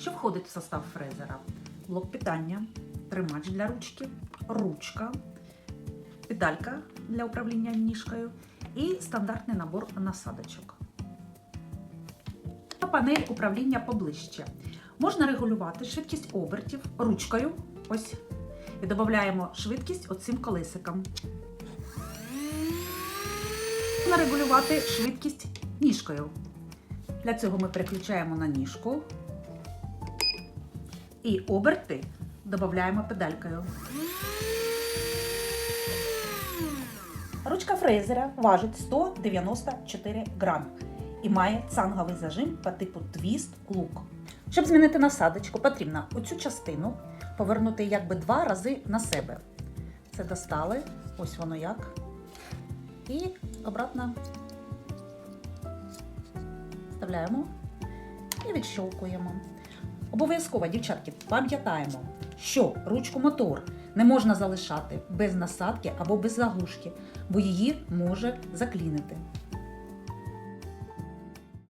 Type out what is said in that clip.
Що входить в состав фрезера? Блок питання, тримач для ручки, ручка, педалька для управління ніжкою і стандартний набор насадочок. Панель управління поближче. Можна регулювати швидкість обертів ручкою. Ось. І додаємо швидкість оцим колесиком. Можна регулювати швидкість ніжкою. Для цього ми переключаємо на ніжку і оберти додаємо педалькою. Ручка фрезера важить 194 грам і має цанговий зажим по типу твіст лук. Щоб змінити насадочку, потрібно оцю частину повернути якби два рази на себе. Це достали, ось воно як. І обратно вставляємо і відщолкуємо. Обов'язково, дівчатки, пам'ятаємо, що ручку мотор не можна залишати без насадки або без заглушки, бо її може заклінити.